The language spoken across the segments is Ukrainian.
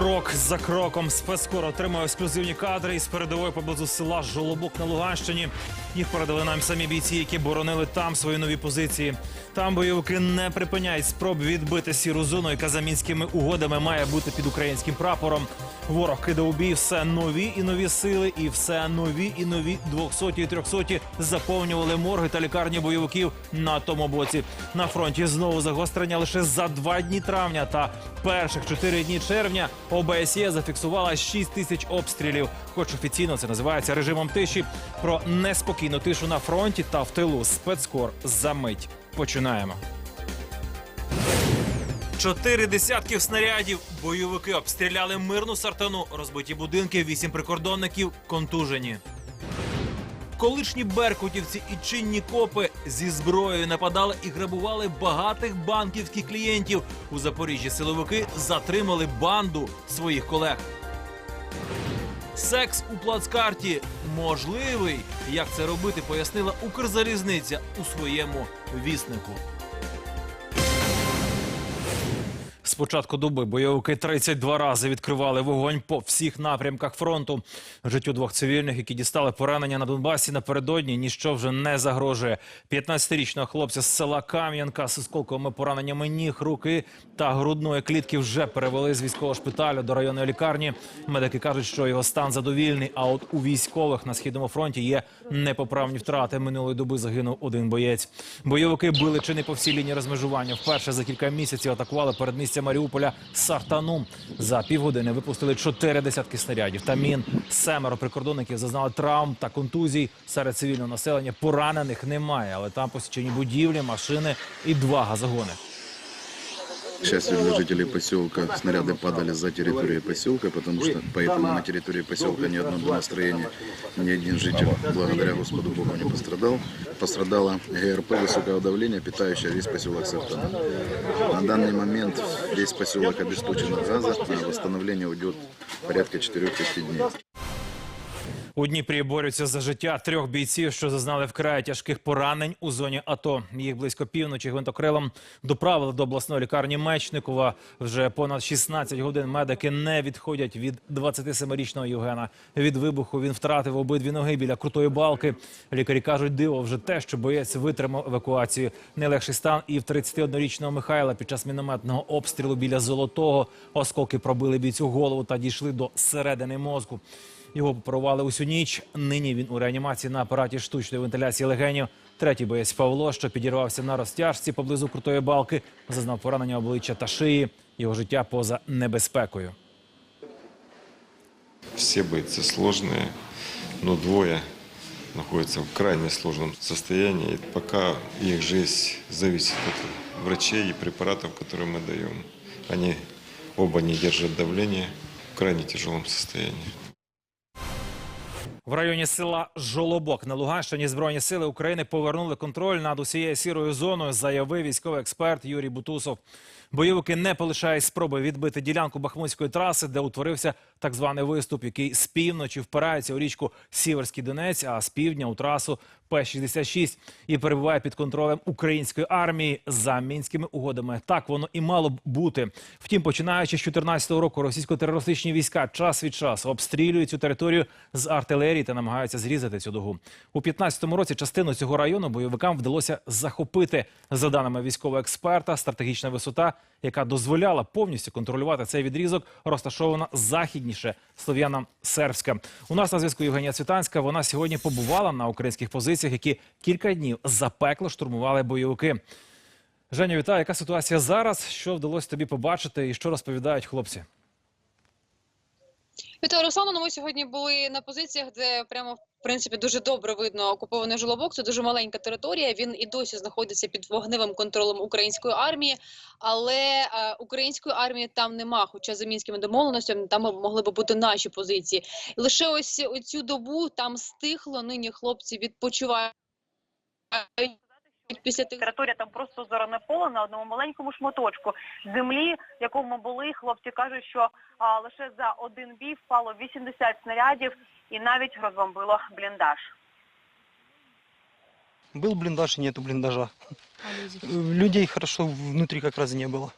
Крок за кроком спецкор отримав ексклюзивні кадри із передової поблизу села Жолобок на Луганщині. Їх передали нам самі бійці, які боронили там свої нові позиції. Там бойовики не припиняють спроб відбити сіру зону, яка за мінськими угодами має бути під українським прапором. Ворог кидав у бій все нові і нові сили, і все нові і нові 200 і 300 заповнювали морги та лікарні бойовиків на тому боці. На фронті знову загострення лише за два дні травня та перших чотири дні червня ОБСЄ зафіксувала 6 тисяч обстрілів. Хоч офіційно це називається режимом тиші. Про неспокійну тишу на фронті та в тилу спецкор за мить. Починаємо. Чотири десятків снарядів. Бойовики обстріляли мирну сартану, розбиті будинки, вісім прикордонників контужені. Колишні беркутівці і чинні копи зі зброєю нападали і грабували багатих банківських клієнтів. У Запоріжжі силовики затримали банду своїх колег. Секс у плацкарті можливий. Як це робити, пояснила Укрзалізниця у своєму віснику. З початку доби бойовики 32 рази відкривали вогонь по всіх напрямках фронту. Життю двох цивільних, які дістали поранення на Донбасі напередодні, ніщо вже не загрожує. 15-річного хлопця з села Кам'янка з осколковими пораненнями ніг, руки та грудної клітки вже перевели з військового шпиталю до районної лікарні. Медики кажуть, що його стан задовільний. А от у військових на східному фронті є непоправні втрати. Минулої доби загинув один боєць. Бойовики били чи не по всій лінії розмежування. Вперше за кілька місяців атакували передмістя Маріуполя Сартану. За півгодини випустили чотири десятки снарядів та мін. Семеро прикордонників зазнали травм та контузій. Серед цивільного населення поранених немає, але там посічені будівлі, машини і два газогони. К счастью для жителей поселка, снаряды падали за территорией поселка, потому что поэтому на территории поселка ни одно домостроение, ни один житель, благодаря Господу Богу, не пострадал. Пострадала ГРП высокого давления, питающая весь поселок Сартана. На данный момент весь поселок обесточен от газа, на восстановление уйдет порядка 4-5 дней. У Дніпрі борються за життя трьох бійців, що зазнали вкрай тяжких поранень у зоні АТО. Їх близько півночі гвинтокрилом доправили до обласної лікарні Мечникова. Вже понад 16 годин медики не відходять від 27-річного Євгена. Від вибуху він втратив обидві ноги біля крутої балки. Лікарі кажуть, диво вже те, що боєць витримав евакуацію. Нелегший стан і в 31-річного Михайла під час мінометного обстрілу біля золотого осколки пробили бійцю голову та дійшли до середини мозку. Його попарували усю ніч. Нині він у реанімації на апараті штучної вентиляції легенів. Третій боєць Павло, що підірвався на розтяжці поблизу крутої балки, зазнав поранення обличчя та шиї. Його життя поза небезпекою. Все бойцы сложные, но двое находятся в крайне сложном состоянии. И пока их жизнь зависит от врачей и препаратов, которые мы даем. Они оба не держат давления в крайне тяжелом состоянии. В районі села Жолобок на Луганщині Збройні сили України повернули контроль над усією сірою зоною, заявив військовий експерт Юрій Бутусов. Бойовики не полишають спроби відбити ділянку Бахмутської траси, де утворився так званий виступ, який з півночі впирається у річку Сіверський Донець, а з півдня у трасу П-66 і перебуває під контролем української армії за мінськими угодами. Так воно і мало б бути. Втім, починаючи з 2014 року, російсько-терористичні війська час від часу обстрілюють цю територію з артилерії та намагаються зрізати цю дугу. У 2015 році частину цього району бойовикам вдалося захопити. За даними військового експерта, стратегічна висота, яка дозволяла повністю контролювати цей відрізок, розташована західніше слов'яна сербська. У нас на зв'язку Євгенія Цвітанська. Вона сьогодні побувала на українських позиціях, які кілька днів запекло штурмували бойовики. Женя, вітаю. Яка ситуація зараз? Що вдалося тобі побачити, і що розповідають хлопці? Вітаю, Руслану. Ну, Ми сьогодні були на позиціях, де прямо в принципі дуже добре видно окупований жолобок. Це дуже маленька територія. Він і досі знаходиться під вогневим контролем української армії, але е, української армії там нема. Хоча за мінськими домовленостями там могли би бути наші позиції. Лише ось цю добу там стихло. Нині хлопці відпочивають. Після тих територія там просто зорене поле на одному маленькому шматочку землі, в якому ми були. Хлопці кажуть, що а, лише за один бій впало 80 снарядів і навіть розбомбило бліндаж. Был блиндаж и нету блиндажа. Э, Людей хорошо внутри как раз не было.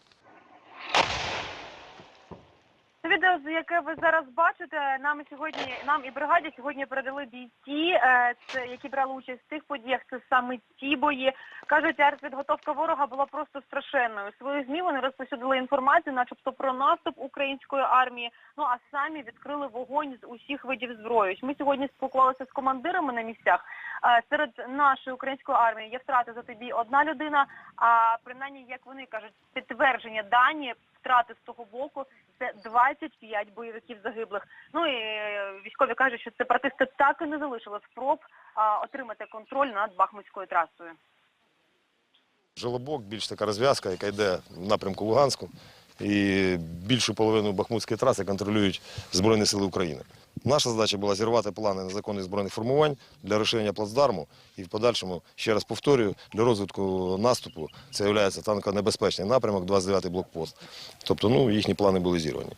відео, яке ви зараз бачите, нам сьогодні, нам і бригаді сьогодні передали бійці, е, які брали участь в тих подіях. Це саме ті бої. кажуть, артпідготовка ворога була просто страшенною. Свої змі вони розповсюдили інформацію, начебто про наступ української армії. Ну а самі відкрили вогонь з усіх видів зброї. Ми сьогодні спілкувалися з командирами на місцях. Е, Серед нашої української армії є втрати за тобі одна людина. А принаймні, як вони кажуть, підтвердження дані втрати з того боку це 25 бойовиків загиблих. Ну і е, військові кажуть, що сепаратисти так і не залишили спроб отримати контроль над Бахмутською трасою. Жилобок, більш така розв'язка, яка йде в напрямку Луганську. І більшу половину Бахмутської траси контролюють Збройні Сили України. Наша задача була зірвати плани незаконних збройних формувань для розширення плацдарму і в подальшому, ще раз повторюю, для розвитку наступу це є танконебезпечний напрямок, 29-й блокпост. Тобто ну, їхні плани були зірвані.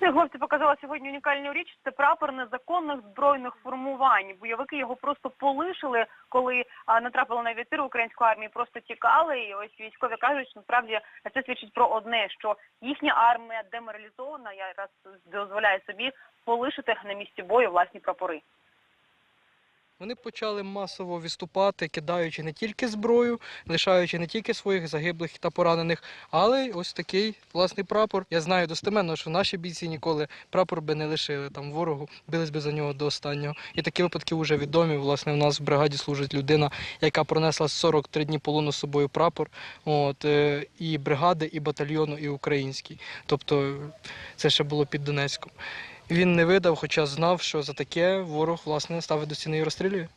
Ну, показала сьогодні унікальну річ. Це прапор незаконних збройних формувань. Бойовики його просто полишили, коли натрапили на вітер української армії, просто тікали. І ось військові кажуть, що насправді це свідчить про одне, що їхня армія деморалізована. Я раз дозволяю собі полишити на місці бою власні прапори. Вони почали масово відступати, кидаючи не тільки зброю, лишаючи не тільки своїх загиблих та поранених, але й ось такий власний прапор. Я знаю достеменно, що наші бійці ніколи прапор би не лишили там ворогу, бились би за нього до останнього. І такі випадки вже відомі. Власне, в нас в бригаді служить людина, яка пронесла 43 дні полону з собою прапор. От е, і бригади, і батальйону, і український. Тобто це ще було під Донецьком. Він не видав, хоча знав, що за таке ворог власне ставить до стіни і розстрілює.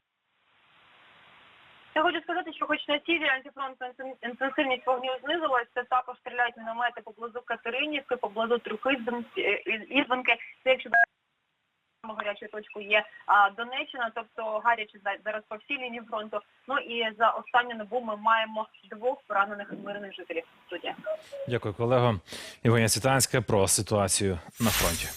Я хочу сказати, що хоч на цій ділянці фронту інтен- інтенсивність вогню знизилась, це також стріляють міномети поблизу Катеринівки, поблизу Трухизбинки, Ізбинки. Це якщо саме гарячою точкою є а, Донеччина, тобто гаряче за- зараз по всій лінії фронту. Ну і за останню добу ми маємо двох поранених мирних жителів. Студія. Дякую, колего. Євгенія Світанська про ситуацію на фронті.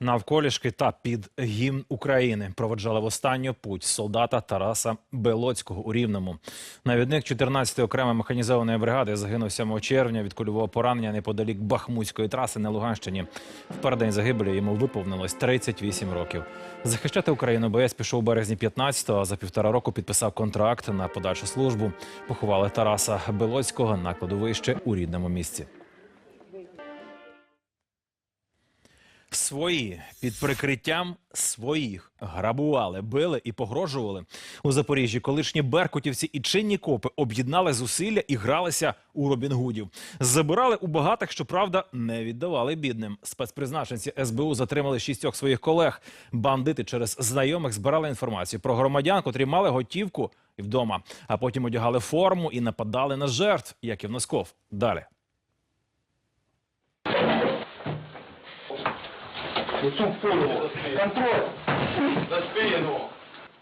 Навколішки та під гімн України проведжали в останню путь солдата Тараса Белоцького у Рівному. Навідник 14-ї окремої механізованої бригади загинув 7 червня від кульового поранення неподалік Бахмутської траси на Луганщині. В передень загибелі йому виповнилось 38 років. Захищати Україну боєць пішов у березні 15-го, а за півтора року підписав контракт на подальшу службу. Поховали Тараса Белоцького на кладовище у рідному місці. Свої під прикриттям своїх грабували, били і погрожували у Запоріжжі. Колишні беркутівці і чинні копи об'єднали зусилля і гралися у Робін Гудів. Забирали у багатих, щоправда, не віддавали бідним. Спецпризначенці СБУ затримали шістьох своїх колег. Бандити через знайомих збирали інформацію про громадян, котрі мали готівку і вдома, а потім одягали форму і нападали на жертв, як і в Носков. Далі.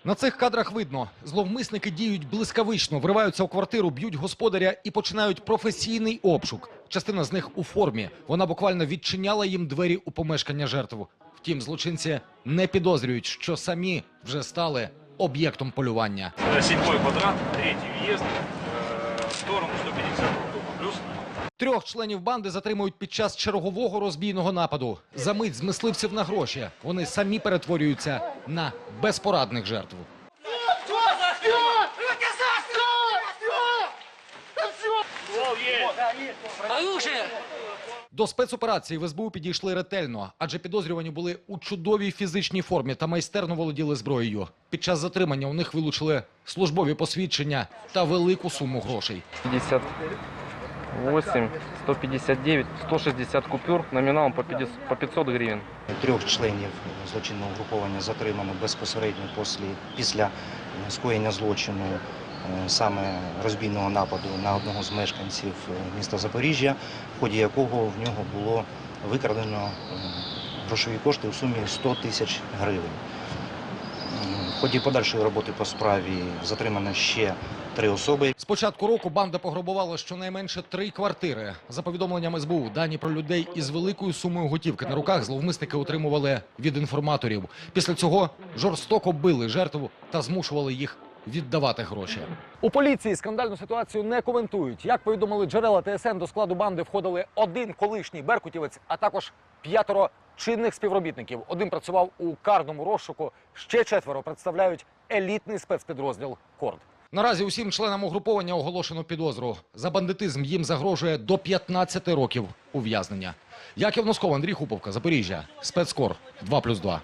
На цих кадрах видно, зловмисники діють блискавично, вриваються у квартиру, б'ють господаря і починають професійний обшук. Частина з них у формі. Вона буквально відчиняла їм двері у помешкання жертв. Втім, злочинці не підозрюють, що самі вже стали об'єктом полювання. Седьмой квадрат, третий въезд, э, в сторону 150 дома. Плюс Трьох членів банди затримують під час чергового розбійного нападу. За мить з мисливців на гроші. Вони самі перетворюються на безпорадних жертв. До спецоперації в СБУ підійшли ретельно, адже підозрювані були у чудовій фізичній формі та майстерно володіли зброєю. Під час затримання у них вилучили службові посвідчення та велику суму грошей. 58, 159, 160 купюр номиналом по 50 по 500 гривен. Трьох членів злочинного угруповання затримано безпосередньо після, скоєння злочину, е, саме розбійного нападу на одного з мешканців е, міста Запоріжжя, в ході якого в нього було викрадено е, грошові кошти у сумі 100 тисяч гривень. В ході подальшої роботи по справі затримано ще три особи, З початку року банда пограбувала щонайменше три квартири. За повідомленням СБУ, дані про людей із великою сумою готівки на руках зловмисники отримували від інформаторів. Після цього жорстоко били жертву та змушували їх віддавати гроші. У поліції скандальну ситуацію не коментують. Як повідомили джерела ТСН, до складу банди входили один колишній беркутівець, а також п'ятеро чинних співробітників. Один працював у карному розшуку. Ще четверо представляють елітний спецпідрозділ Корд. Наразі усім членам угруповання оголошено підозру. За бандитизм їм загрожує до 15 років ув'язнення. Яків Носков, Андрій Хуповка, Запоріжжя, спецкор 2+,2.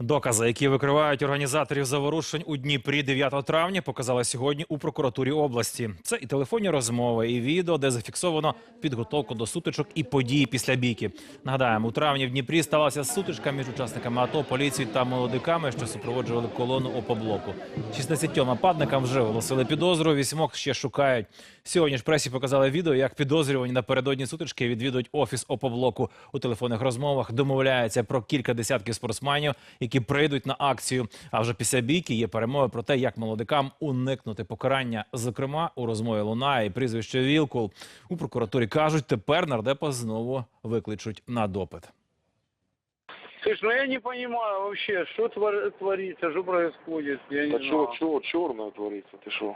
Докази, які викривають організаторів заворушень у Дніпрі 9 травня, показали сьогодні у прокуратурі області. Це і телефонні розмови, і відео, де зафіксовано підготовку до сутичок і події після бійки. Нагадаємо, у травні в Дніпрі сталася сутичка між учасниками АТО, поліцією та молодиками, що супроводжували колону опоблоку. 16 нападникам вже оголосили підозру. Вісьмох ще шукають. Сьогодні ж пресі показали відео, як підозрювані напередодні сутички відвідують офіс опоблоку. У телефонних розмовах домовляються про кілька десятків спортсменів, які прийдуть на акцію. А вже після бійки є перемови про те, як молодикам уникнути покарання. Зокрема, у розмові лунає і прізвище Вілкул. У прокуратурі кажуть, тепер нардепа знову викличуть на допит. Слушай, ну я не понимаю вообще, что твор- творится, что происходит, я не А знаю. чего, чего черное творится? Ты что?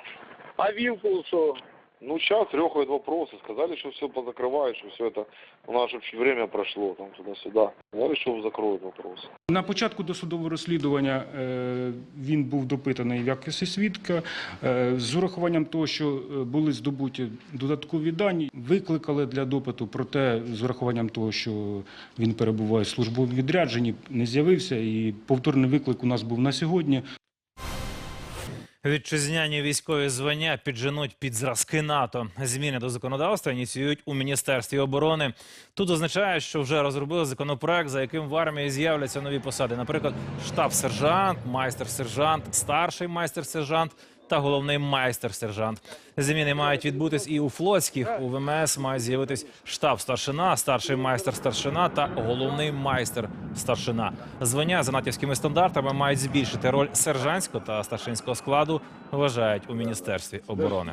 А Вилкул что? Ну, сейчас рехают вопросы. Сказали, что все позакрывают, что все это у нас вообще время прошло там туда-сюда. Сказали, что закроют вопросы. На початку досудового розслідування е, він був допитаний в якості свідка. Е, з урахуванням того, що е, були здобуті додаткові дані, викликали для допиту, проте з урахуванням того, що він перебуває в службовому відрядженні, не з'явився. І повторний виклик у нас був на сьогодні. Вітчизняні військові звання підженуть під зразки НАТО. Зміни до законодавства ініціюють у міністерстві оборони. Тут означає, що вже розробили законопроект, за яким в армії з'являться нові посади. Наприклад, штаб-сержант, майстер-сержант, старший майстер-сержант та головний майстер-сержант. Зміни мають відбутись і у флотських. У ВМС мають з'явитись штаб-старшина, старший майстер-старшина та головний майстер-старшина. Звання за натівськими стандартами мають збільшити роль сержантського та старшинського складу, вважають у міністерстві оборони.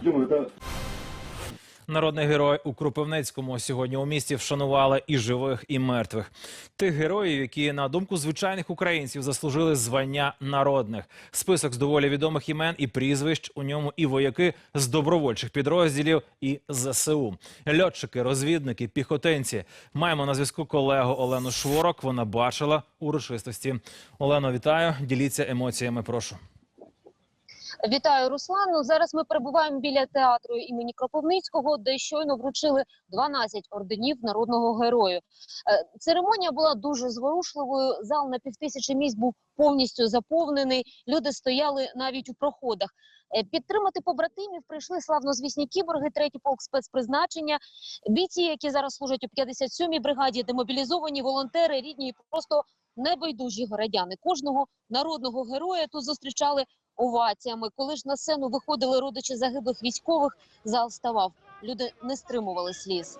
Народний герой у Кропивницькому сьогодні у місті вшанували і живих, і мертвих. Тих героїв, які на думку звичайних українців заслужили звання народних. Список з доволі відомих імен і прізвищ у ньому і вояки з добровольчих підрозділів і ЗСУ. Льотчики, розвідники, піхотинці. Маємо на зв'язку колегу Олену Шворок. Вона бачила урочистості. Олено, вітаю. Діліться емоціями. Прошу. Вітаю, Руслан. Ну, Зараз ми перебуваємо біля театру імені Кропивницького, де щойно вручили 12 орденів народного герою. Е, Церемонія була дуже зворушливою. Зал на півтисячі місць був повністю заповнений. Люди стояли навіть у проходах. Е, Підтримати побратимів прийшли славнозвісні кіборги, третій полк спецпризначення, бійці, які зараз служать у 57-й бригаді, демобілізовані волонтери, рідні і просто небайдужі городяни. Кожного народного героя тут зустрічали оваціями. Коли ж на сцену виходили родичі загиблих військових, зал ставав. Люди не стримували сліз.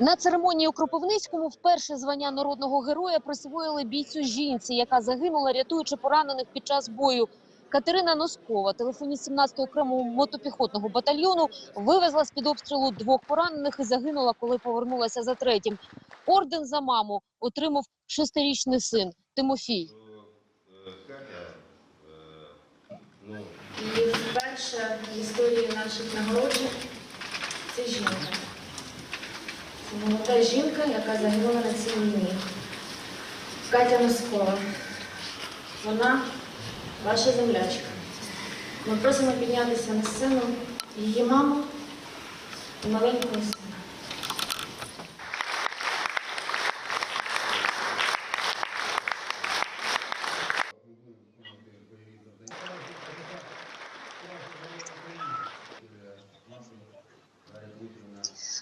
На церемонії у Кропивницькому вперше звання народного героя присвоїли бійцю жінці, яка загинула, рятуючи поранених під час бою. Катерина Носкова, телефоніст 17-го окремого мотопіхотного батальйону, вивезла з під обстрілу двох поранених і загинула, коли повернулася за третім. Орден за маму отримав шестирічний син Тимофій. І вперше в історії наших нагороджень це жінка. Це молода жінка, яка загинула на цій війні. Катя Носкова. Вона ваша землячка. Ми просимо піднятися на сцену її маму і маленького сина.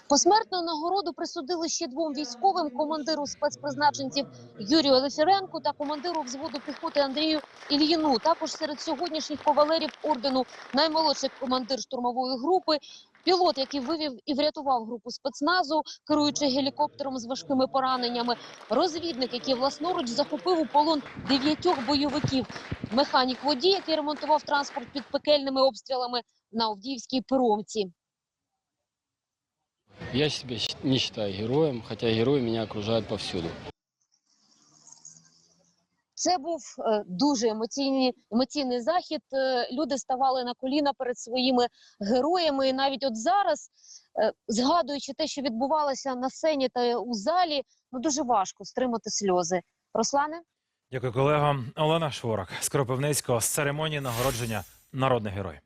Посмертну нагороду присудили ще двом військовим командиру спецпризначенців Юрію Олефіренку та командиру взводу піхоти Андрію Ільїну. Також серед сьогоднішніх кавалерів ордену наймолодший командир штурмової групи, пілот, який вивів і врятував групу спецназу, керуючи гелікоптером з важкими пораненнями, розвідник, який власноруч захопив у полон дев'ятьох бойовиків, механік водій, який ремонтував транспорт під пекельними обстрілами на Авдіївській перомці. Я себя не считаю героем, хотя герои меня окружают повсюду. Це був е, дуже емоційний, емоційний захід. Е, Люди ставали на коліна перед своїми героями. І навіть от зараз, е, згадуючи те, що відбувалося на сцені та у залі, ну дуже важко стримати сльози. Руслане? Дякую, колего. Олена Шворак з Кропивницького з церемонії нагородження народних героїв.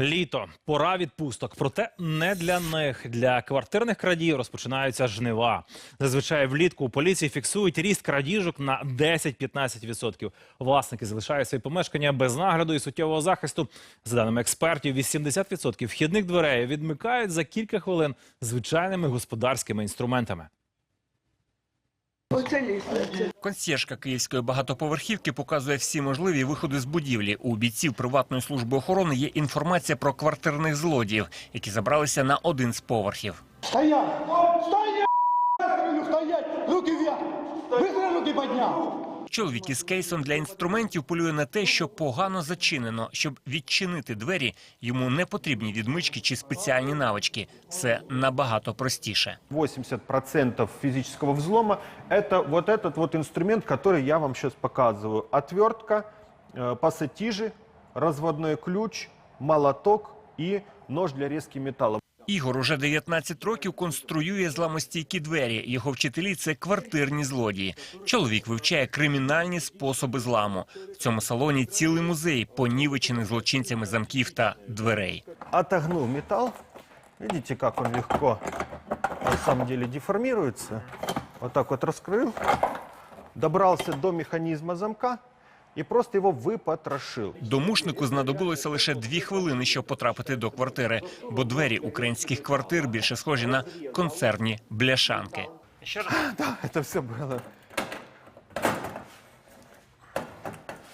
Літо, пора відпусток. Проте не для них. Для квартирних крадіїв розпочинаються жнива. Зазвичай влітку у поліції фіксують ріст крадіжок на 10-15%. Власники залишають свої помешкання без нагляду і суттєвого захисту. За даними експертів, 80% вхідних дверей відмикають за кілька хвилин звичайними господарськими інструментами. Консьєржка київської багатоповерхівки показує всі можливі виходи з будівлі. У бійців приватної служби охорони є інформація про квартирних злодіїв, які забралися на один з поверхів. Стоять! Стоять! Руки вверх! Быстро руки поднял! Чоловік із кейсом для інструментів полює на те, що погано зачинено. Щоб відчинити двері, йому не потрібні відмички чи спеціальні навички. Все набагато простіше. 80% физического взлома – это вот этот вот инструмент, который я вам сейчас показываю. Отвертка, э, пассатижи, разводной ключ, молоток и нож для резки металла. Ігор уже 19 років конструює зламостійкі двері. Його вчителі це квартирні злодії. Чоловік вивчає кримінальні способи зламу. В цьому салоні цілий музей понівечених злочинцями замків та дверей. Отогнул металл. Видите, как он легко на самом деле деформируется. Вот так вот раскрыл. До механизма замка и просто его выпотрошил. Домушнику знадобилося лише дві хвилини, щоб потрапити до квартири, бо двері українських квартир більше схожі на консервні бляшанки. Да, это все было.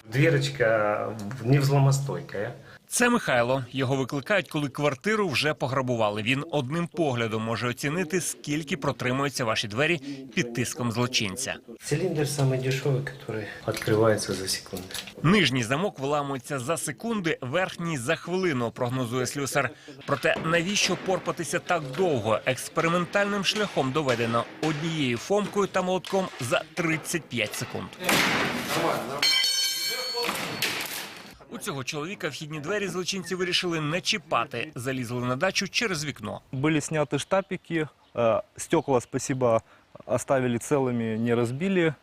Дверочка невзломостойкая. Це Михайло. Його викликають, коли квартиру вже пограбували. Він одним поглядом може оцінити, скільки протримуються ваші двері під тиском злочинця. Цилиндр самый дешевый, который открывается за секунду. Нижній замок виламується за секунди, верхній за хвилину, прогнозує слюсар. Проте навіщо порпатися так довго? Експериментальним шляхом доведено однією фомкою та молотком за 35 секунд. У цього чоловіка вхідні двері злочинці вирішили не чіпати. Залізли на дачу через вікно. Были сняты штапики, э, стекла, спасибо, оставили целыми, не разбили.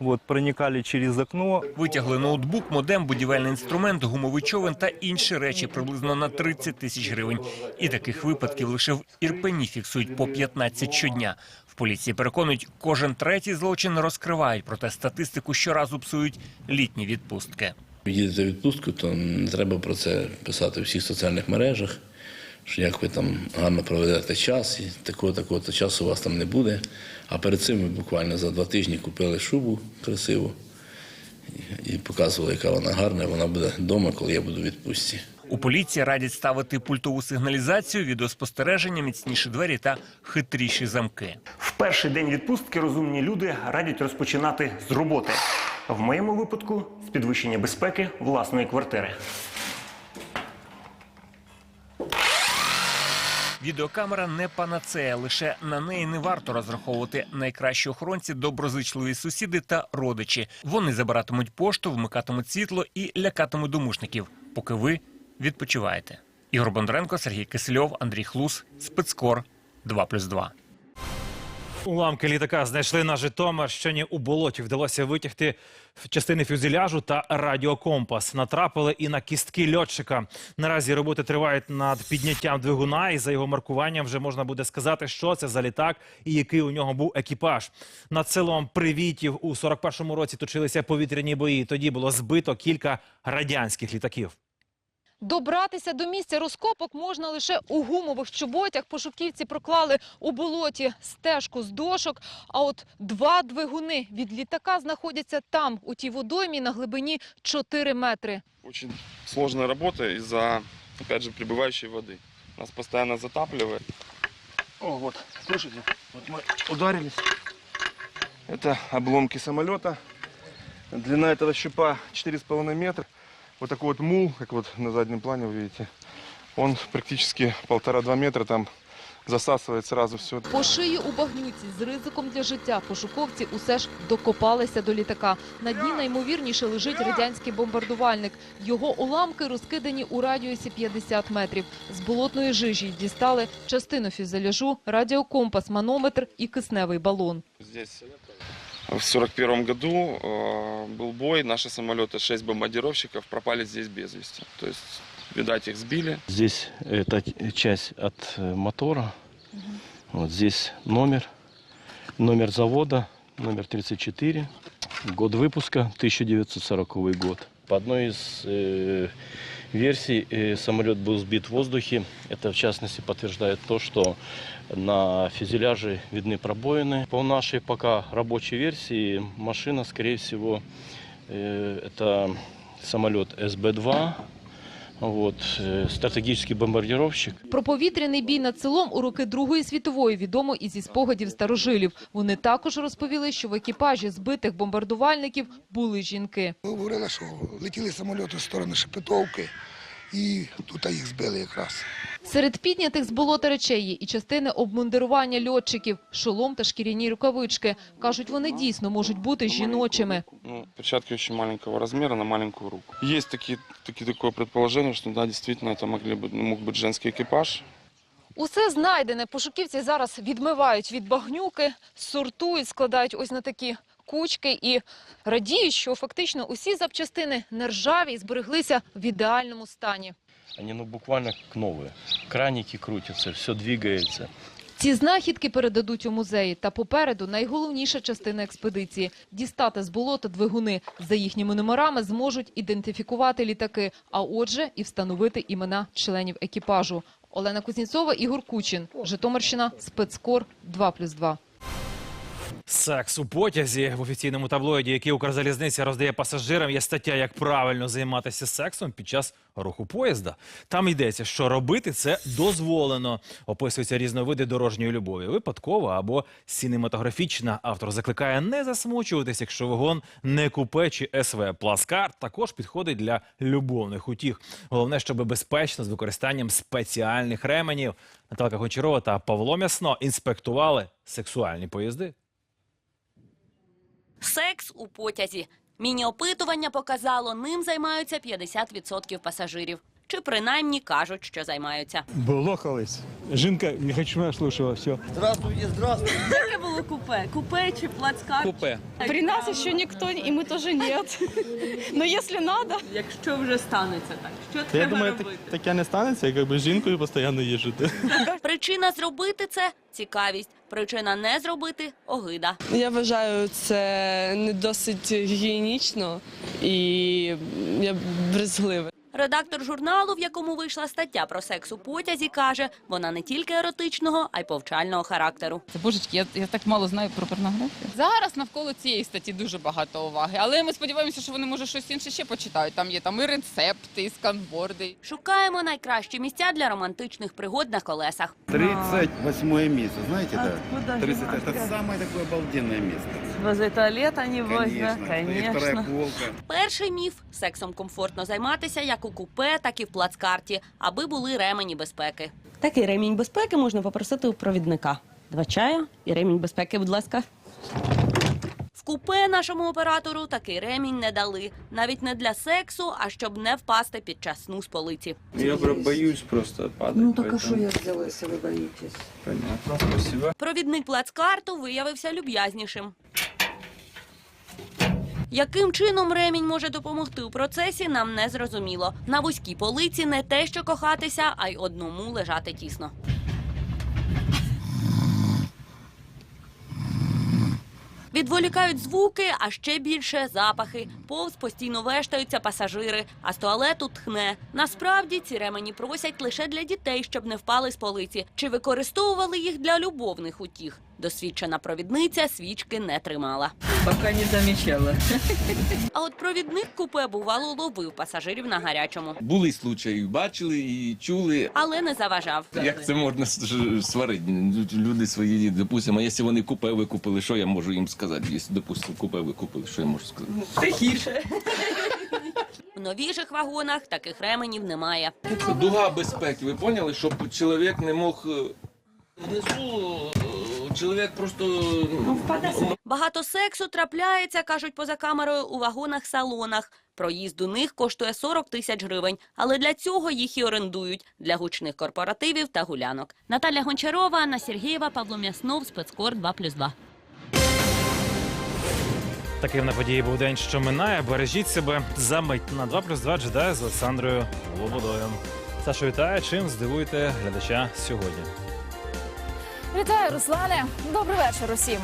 Вот, проникали через окно. Витягли ноутбук, модем, будівельний інструмент, гумовий човен та інші речі приблизно на 30 тисяч гривень. І таких випадків лише в Ірпені фіксують по 15 щодня. В поліції переконують, кожен третій злочин розкривають, проте статистику щоразу псують літні відпустки. Їдете в відпустку, то не треба про це писати у всіх соціальних мережах, що як ви там гарно проведете час, і такого такого то часу у вас там не буде. А перед цим ми буквально за два тижні купили шубу красиву і, і показували, яка вона гарна. Вона буде вдома, коли я буду в відпустці. У поліції радять ставити пультову сигналізацію, відеоспостереження, міцніші двері та хитріші замки. В перший день відпустки розумні люди радять розпочинати з роботи. В моєму випадку з підвищення безпеки власної квартири. Відеокамера не панацея, лише на неї не варто розраховувати найкращі охоронці, доброзичливі сусіди та родичі. Вони забиратимуть пошту, вмикатимуть світло і лякатимуть домушників, поки ви відпочиваєте. Ігор Бондаренко, Сергій Кисельов, Андрій Хлус, Спецкор 2+,2. Уламки літака знайшли на Житомирщині у болоті. Вдалося витягти частини фюзеляжу та радіокомпас. Натрапили і на кістки льотчика. Наразі роботи тривають над підняттям двигуна, і за його маркуванням вже можна буде сказати, що це за літак і який у нього був екіпаж. Над селом Привітів у 41-му році точилися повітряні бої. Тоді було збито кілька радянських літаків. Добратися до місця розкопок можна лише у гумових чоботях. Пошуківці проклали у болоті стежку з дошок. А от два двигуни від літака знаходяться там, у тій водоймі на глибині 4 метри. Очень сложная работа из-за, опять же, прибывающей воды. Нас постоянно затапливает. О, вот, слушайте, вот мы ударились. Это обломки самолета. Длина этого щупа 4,5 метра. Вот такой вот мул, как вот на заднем плане вы видите, он практически полтора-два метра там засасывает сразу все. По шиї у багнюці з ризиком для життя пошуковці усе ж докопалися до літака. На дні найімовірніше лежить радянський бомбардувальник. Його уламки розкидані у радіусі 50 метрів. З болотної жижі дістали частину фюзеляжу, радіокомпас, манометр і кисневий балон. В сорок первом году э, был бой, наши самолеты, шесть бомбардировщиков пропали здесь без вести. То есть, видать, их сбили. Здесь это т- часть от э, мотора. Вот здесь номер. Номер завода, номер 34. Год выпуска, 1940 год. По одной из э, версий э, самолет был сбит в воздухе. Это, в частности, подтверждает то, что на фюзеляже видны пробоины. По нашей пока рабочей версии машина, скорее всего, э, это самолет СБ-2. Вот, стратегічний бомбардіровщик. Про повітряний бій над селом у роки Другої світової відомо і зі спогадів старожилів. Вони також розповіли, що в екіпажі збитих бомбардувальників були жінки. Говорили, що летіли самоліти з сторони Шепетовки, і тут їх збили якраз. Серед піднятих з болота речей є і частини обмундирування льотчиків, шолом та шкіряні рукавички. Кажуть, вони дійсно можуть бути жіночими. Ну, перчатки очень маленького размера на маленькую руку. Есть такие, такие, такое предположение, что да, действительно это могли быть, мог быть женский экипаж. Усе знайдене пошуківці зараз відмивають від багнюки, сортують, складають ось на такі кучки і радіють, що фактично усі запчастини нержаві і збереглися в ідеальному стані. Они ну, буквально как новые. Краники крутятся, все двигается. Ці знахідки передадуть у музеї. Та попереду найголовніша частина експедиції – дістати з болота двигуни. За їхніми номерами зможуть ідентифікувати літаки, а отже і встановити імена членів екіпажу. Олена Кузнєцова, Ігор Кучин. Житомирщина. Спецкор 2+,2. Секс у потязі в офіційному таблоїді, який Укрзалізниця роздає пасажирам, є стаття, як правильно займатися сексом під час руху поїзда. Там йдеться, що робити це дозволено. Описуються різновиди дорожньої любові, випадкова або синематографічна. Автор закликає не засмучуватись, якщо вагон не купе чи СВ. Пласкар також підходить для любовних утіх. Головне, щоб безпечно з використанням спеціальних ременів. Наталка Гончарова та Павло Мясно інспектували сексуальні поїзди. Секс у потязі. Міні-опитування показало, ним займаються 50% пасажирів. Чи принаймні кажуть, що займаються. Було колись. Жінка не хочу мене слушала, все. Здравствуйте, здравствуйте. Яке було купе? Купе чи плацкар? Купе. При нас еще никто, и мы тоже нет. Но если надо... Якщо вже станеться так, що Я думаю, робити? так, таке не станеться, як би з жінкою постійно їжджати. Причина зробити це цікавість. Причина не зробити огида. Я вважаю, це не досить гігієнічно і я брезгливе. Редактор журналу, в якому вийшла стаття про секс у потязі, каже, вона не тільки еротичного, а й повчального характеру. Це божечки, я, я так мало знаю про порнографію. Зараз навколо цієї статті дуже багато уваги, але ми сподіваємося, що вони може щось інше ще почитають. Там є там і рецепти, і сканборди. Шукаємо найкращі місця для романтичних пригод на колесах. 38 место, знаете, да? 30, это самое такое обалденное место. Возле туалета, Конечно. полка. Перший міф сексом комфортно займатися як у купе, так і в плацкарті, аби були ремені безпеки. Такий ремінь безпеки можна попросити у провідника. Два чая і ремінь безпеки, будь ласка. В купе нашому оператору такий ремінь не дали, навіть не для сексу, а щоб не впасти під час сну з полиці. Я боюсь просто падать. Ну так а що я взяла, якщо ви боїтесь? Понятно, спасибо. Провідник плацкарту виявився люб'язнішим. Яким чином ремінь може допомогти у процесі, нам не зрозуміло. На вузькій полиці не те, що кохатися, а й одному лежати тісно. Відволікають звуки, а ще більше запахи. Повз постійно вештаються пасажири, а з туалету тхне. Насправді ці ремені просять лише для дітей, щоб не впали з полиці. Чи використовували їх для любовних утіх? Досвідчена провідниця свічки не тримала. Пока не замічала. А от провідник купе бувало ловив пасажирів на гарячому, Були случаї, бачили і чули. але не заважав. Як це можна сварити? Люди свої, допустимо, а якщо вони купе викупили, що я можу їм сказати? Якщо, допустимо, купе викупили, що я можу сказати? Тихіше. В новіших вагонах таких ременів немає. Дуга безпеки, ви поняли, щоб чоловік не мог е, Внизу е, чоловік просто Багато сексу трапляється, кажуть поза камерою, у вагонах-салонах. Проїзд у них коштує 40 тисяч гривень, але для цього їх і орендують для гучних корпоративів та гулянок. Наталя Гончарова, Анна Сергієва, Павло М'яснов, спецкор 2+,2. Таким на події був день, що минає. Бережіть себе за мить на 2 плюс 2 джедає з Олександрою Лободою. Саша, вітаю. Чим здивуєте глядача сьогодні? Вітаю, Руслане. Добрий вечір усім.